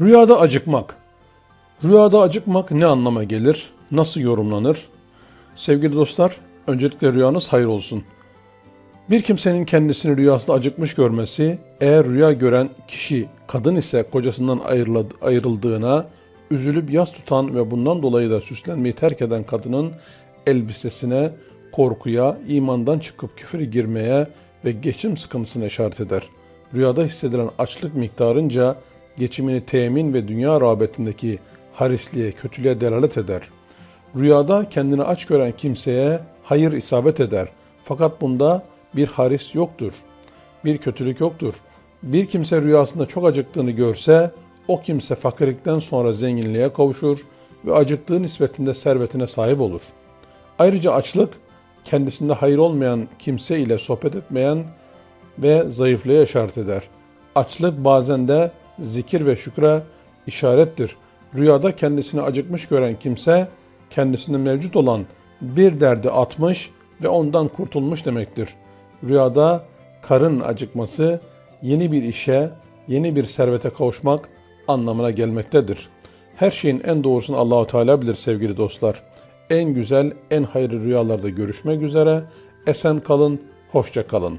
Rüyada acıkmak. Rüyada acıkmak ne anlama gelir? Nasıl yorumlanır? Sevgili dostlar, öncelikle rüyanız hayır olsun. Bir kimsenin kendisini rüyasında acıkmış görmesi, eğer rüya gören kişi kadın ise kocasından ayrıldığına, üzülüp yas tutan ve bundan dolayı da süslenmeyi terk eden kadının elbisesine, korkuya, imandan çıkıp küfüre girmeye ve geçim sıkıntısına işaret eder. Rüyada hissedilen açlık miktarınca geçimini temin ve dünya rağbetindeki harisliğe, kötülüğe delalet eder. Rüyada kendini aç gören kimseye hayır isabet eder. Fakat bunda bir haris yoktur. Bir kötülük yoktur. Bir kimse rüyasında çok acıktığını görse, o kimse fakirlikten sonra zenginliğe kavuşur ve acıktığı nispetinde servetine sahip olur. Ayrıca açlık, kendisinde hayır olmayan kimse ile sohbet etmeyen ve zayıflığa işaret eder. Açlık bazen de zikir ve şükre işarettir. Rüyada kendisini acıkmış gören kimse kendisinde mevcut olan bir derdi atmış ve ondan kurtulmuş demektir. Rüyada karın acıkması yeni bir işe, yeni bir servete kavuşmak anlamına gelmektedir. Her şeyin en doğrusunu Allahu Teala bilir sevgili dostlar. En güzel, en hayırlı rüyalarda görüşmek üzere. Esen kalın, hoşça kalın.